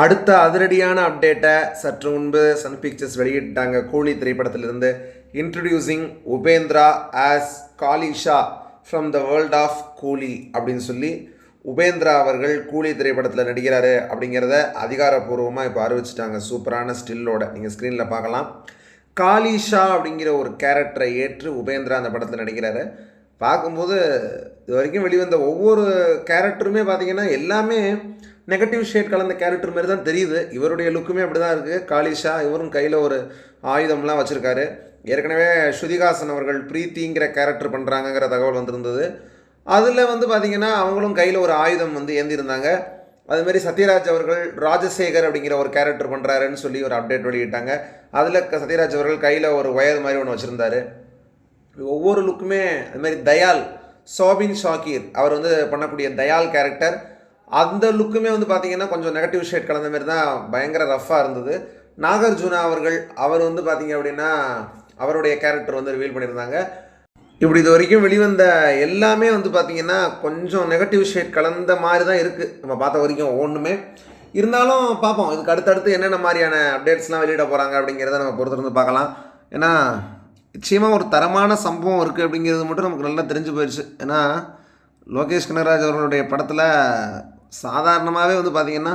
அடுத்த அதிரடியான அப்டேட்டை சற்று முன்பு சன் பிக்சர்ஸ் வெளியிட்டாங்க கூலி திரைப்படத்திலிருந்து. Introducing Upendra as Kaleesha from the world of Coolie அப்படின்னு சொல்லி உபேந்திரா அவர்கள் கூலி திரைப்படத்தில் நடிக்கிறாரு அப்படிங்கிறத அதிகாரப்பூர்வமாக இப்போ அறிவிச்சிட்டாங்க. சூப்பரான ஸ்டில்லோட. நீங்கள் ஸ்க்ரீனில் பார்க்கலாம். காலிஷா அப்படிங்கிற ஒரு கேரக்டரை ஏற்று உபேந்திரா அந்த படத்தில் நடிக்கிறாரு. பார்க்கும்போது இது வரைக்கும் வெளிவந்த ஒவ்வொரு கேரக்டருமே பார்த்தீங்கன்னா எல்லாமே நெகட்டிவ் ஷேட் கலந்த கேரக்டர் மாதிரி தான் தெரியுது. இவருடைய லுக்குமே அப்படி தான் இருக்குது காலிஷா இவரும் கையில் ஒரு ஆயுதம்லாம் வச்சுருக்காரு. ஏற்கனவே ஸ்ருதிகாசன் அவர்கள் பிரீத்திங்கிற கேரக்டர் பண்ணுறாங்கங்கிற தகவல் வந்திருந்தது. அதில் வந்து பார்த்திங்கன்னா அவங்களும் கையில் ஒரு ஆயுதம் வந்து ஏந்திருந்தாங்க. அதுமாரி சத்யராஜ் அவர்கள் ராஜசேகர் அப்படிங்கிற ஒரு கேரக்டர் பண்ணுறாருன்னு சொல்லி ஒரு அப்டேட் வெளியிட்டாங்க. அதில் சத்யராஜ் அவர்கள் கையில் ஒரு ஒயர் மாதிரி ஒன்று வச்சுருந்தாரு. ஒவ்வொரு லுக்குமே அதுமாரி தயால் சோபின் ஷாக்கீர் அவர் வந்து பண்ணக்கூடிய தயால் கேரக்டர் அந்த லுக்குமே வந்து பார்த்தீங்கன்னா கொஞ்சம் நெகட்டிவ் ஷேட் கலந்த மாதிரி தான் பயங்கர ரஃப்பாக இருந்தது. நாகார்ஜுனா அவர்கள் அவர் வந்து பார்த்தீங்க அப்படின்னா அவருடைய கேரக்டர் வந்து ரிவீல் பண்ணியிருந்தாங்க. இப்படி இது வரைக்கும் வெளிவந்த எல்லாமே வந்து பார்த்திங்கன்னா கொஞ்சம் நெகட்டிவ் ஷேட் கலந்த மாதிரி தான் இருக்குது நம்ம பார்த்த வரைக்கும் ஒவ்வொன்றுமே இருந்தாலும் பார்ப்போம். இதுக்கு அடுத்தடுத்து என்னென்ன மாதிரியான அப்டேட்ஸ்லாம் வெளியிட போகிறாங்க அப்படிங்கிறத நம்ம பொறுத்திருந்து பார்க்கலாம். ஏன்னா நிச்சயமாக ஒரு தரமான சம்பவம் இருக்குது அப்படிங்கிறது மட்டும் நமக்கு நல்லா தெரிஞ்சு போயிடுச்சு ஏன்னா லோகேஷ் கனகராஜ் அவர்களுடைய படத்தில் சாதாரணமாகவே வந்து பார்த்திங்கன்னா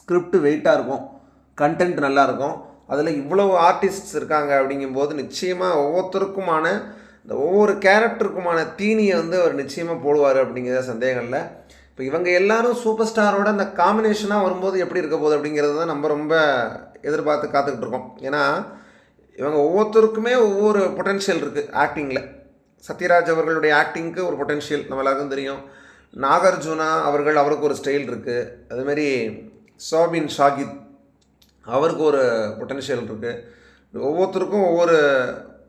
ஸ்கிரிப்ட் வெயிட்டாக இருக்கும். கண்டென்ட் நல்லாயிருக்கும் அதில் இவ்வளவு ஆர்டிஸ்ட்ஸ் இருக்காங்க அப்படிங்கும்போது நிச்சயமாக ஒவ்வொருத்தருக்குமான இந்த ஒவ்வொரு கேரக்டருக்குமான தீனியை வந்து அவர் நிச்சயமாக போடுவார் அப்படிங்கிற சந்தேகம் இல்லை. இப்போ இவங்க எல்லாரும் சூப்பர் ஸ்டாரோட அந்த காம்பினேஷனாக வரும்போது எப்படி இருக்க போகுது அப்படிங்கிறது தான் நம்ம ரொம்ப எதிர்பார்த்து காத்துக்கிட்டு இருக்கோம். ஏன்னா இவங்க ஒவ்வொருத்தருக்குமே ஒவ்வொரு பொட்டென்ஷியல் இருக்குது ஆக்டிங்கில் சத்யராஜ் அவர்களுடைய ஆக்டிங்க்கு ஒரு பொட்டென்ஷியல் நம்ம எல்லாருக்கும் தெரியும். நாகார்ஜுனா அவர்கள் அவருக்கு ஒரு ஸ்டைல் இருக்குது அதுமாரி சோபின் ஷாகித் அவருக்கு ஒரு பொட்டென்ஷியல் இருக்குது ஒவ்வொருத்தருக்கும் ஒவ்வொரு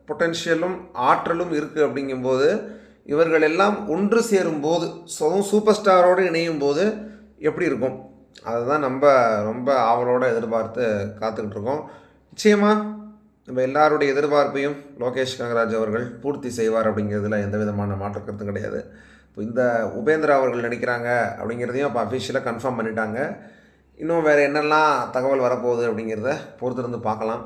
பொட்டென்ஷியலும் ஆற்றலும் இருக்குது அப்படிங்கும்போது இவர்கள் எல்லாம் ஒன்று சேரும்போது ஸோ சூப்பர் ஸ்டாரோடு இணையும் போது எப்படி இருக்கும்? அதுதான் நம்ம ரொம்ப ஆவலோடு எதிர்பார்த்து காத்துக்கிட்டு இருக்கோம். நிச்சயமாக நம்ம எல்லாருடைய எதிர்பார்ப்பையும் லோகேஷ் கனகராஜ் அவர்கள் பூர்த்தி செய்வார் அப்படிங்கிறதுல எந்த விதமான மாற்று கருத்தும் கிடையாது. இப்போ இந்த உபேந்திரா அவர்கள் நடிக்கிறாங்க அப்படிங்கிறதையும் அப்போ அஃபிஷியலாக கன்ஃபார்ம் பண்ணிட்டாங்க. இன்னும் வேறு என்னெல்லாம் தகவல் வரப்போகுது அப்படிங்கிறத பொறுத்திருந்து பார்க்கலாம்.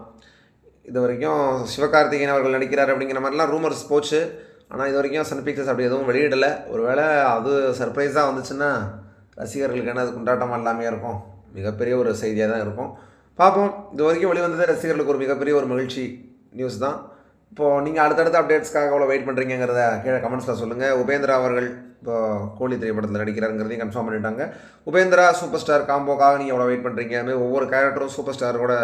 இது வரைக்கும் சிவகார்த்திகேயன் அவர்கள் நடிக்கிறார் அப்படிங்கிற மாதிரிலாம் ரூமர்ஸ் போச்சு. ஆனால் இது வரைக்கும் சன் பிக்சர்ஸ் அப்படி எதுவும் வெளியிடலை. ஒருவேளை அது சர்ப்ரைஸாக வந்துச்சுன்னா ரசிகர்களுக்கு என்ன அது கொண்டாட்டமாக இல்லாமையாக இருக்கும். மிகப்பெரிய ஒரு செய்தியாக தான் இருக்கும். பார்ப்போம். இது வரைக்கும் வெளிவந்தது ரசிகர்களுக்கு ஒரு மிகப்பெரிய ஒரு மகிழ்ச்சி நியூஸ் தான். இப்போது நீங்கள் அடுத்தடுத்த அப்டேட்ஸ்க்காக எவ்வளோ வெயிட் பண்ணுறீங்கிறத கீழே கமெண்ட்ஸில் சொல்லுங்கள் உபேந்திரா அவர்கள் இப்போ கோழி திரைப்படத்தில் நடிக்கிறாருங்கிறதையும் கன்ஃபார்ம் பண்ணிட்டாங்க. உபேந்திரா சூப்பர் ஸ்டார் காம்போக்காக நீங்கள் எவ்வளோ வெயிட் பண்ணுறீங்க அதுமாதிரி ஒவ்வொரு கேரக்டரும் சூப்பர் ஸ்டார் கூட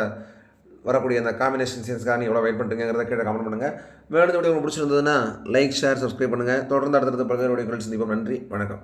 வரக்கூடிய அந்த காம்பினேஷன் சீன்ஸ்க்காக நீங்கள் எவ்வளோ வெயிட் பண்ணுறீங்கிறத கீழே கமெண்ட் பண்ணுங்கள் மேலும் உங்களுக்கு பிடிச்சிருந்ததுன்னா லைக் ஷேர் சப்ஸ்கிரைப் பண்ணுங்கள் தொடர்ந்து அடுத்தடுத்த பல்வேறு வீடியோக்கள் சந்திப்போம். நன்றி. வணக்கம்.